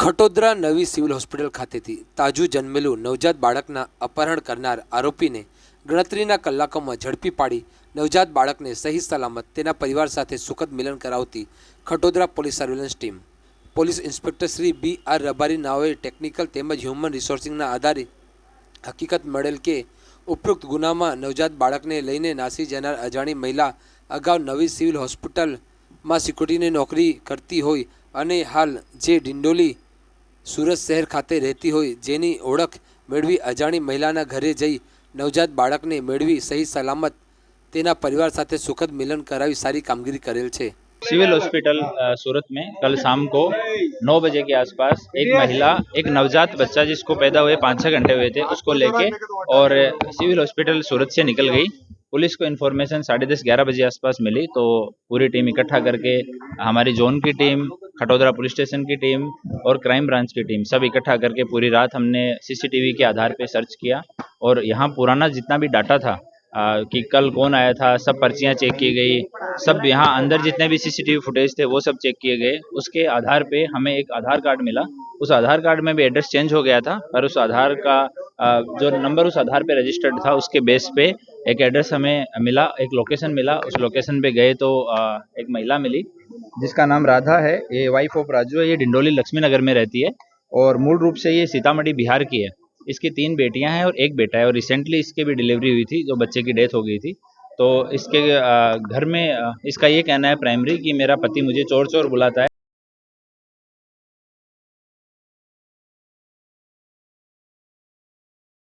ખટોદરા નવી civil hospital ખાતેથી તાજું જન્મેલું નવજાત બાળકના અપહરણ કરનાર આરોપીને ગણતરીના કલાકોમાં ઝડપી પાડી નવજાત બાળકને સહી સલામત તેના પરિવાર સાથે સુખદ મિલન કરાવતી Khatodara police surveillance team. Police inspector Shri B R Rabari નાઓએ technical તેમજ હ્યુમન રિસોર્સિંગના આધારે હકીકત મળેલ કે ઉપરોક્ત ગુનામાં નવજાત બાળકને લઈને નાસી જનાર અજાણી મહિલા અગાઉ નવી સિવિલ હોસ્પિટલમાં સિક્યુરિટીની નોકરી કરતી હોય અને હાલ જે ડિંડોલી સુરત શહેર ખાતે રહેતી હોય જેની ઓળખ મેળવી અજાણી મહિલાના ઘરે જઈ નવજાત બાળકને મેળવી સહી સલામત તેના પરિવાર સાથે સુખદ મિલન કરાવી સારી કામગીરી કરેલ છે सिविल हॉस्पिटल अ, सूरत में कल शाम को नौ बजे के आसपास एक महिला एक नवजात बच्चा जिसको पैदा हुए पाँच छः घंटे हुए थे उसको लेके और सिविल हॉस्पिटल सूरत से निकल गई पुलिस को इन्फॉर्मेशन साढ़े दस ग्यारह बजे आसपास मिली तो पूरी टीम इकट्ठा करके हमारी जोन की टीम खटोदरा पुलिस स्टेशन की टीम और क्राइम ब्रांच की टीम सब इकट्ठा करके पूरी रात हमने सीसीटीवी के आधार पे सर्च किया और यहाँ पुराना जितना भी डाटा था अ, कि कल कौन आया था सब पर्चियाँ चेक की गई सब यहाँ अंदर जितने भी सीसीटीवी फुटेज थे वो सब चेक किए गए। उसके आधार पे हमें एक आधार कार्ड मिला। उस आधार कार्ड में भी एड्रेस चेंज हो गया था पर उस आधार का अ, जो नंबर उस आधार पे रजिस्टर्ड था उसके बेस पे एक एड्रेस हमें मिला एक लोकेशन मिला। उस लोकेशन पे गए तो अ, एक महिला मिली। जिसका नाम राधा है, ये वाइफ ऑफ़ राजू है, ये डिंडोली लक्ष्मी नगर में रहती है और मूल रूप से ये सीतामढ़ी बिहार की है। इसकी तीन बेटियाँ हैं और एक बेटा है और रिसेंटली इसके भी डिलीवरी हुई थी, जो बच्चे की डेथ हो गई थी। तो इसके घर में इसका ये कहना है प्राइमरी कि मेरा पति मुझे चोर चोर बुलाता है।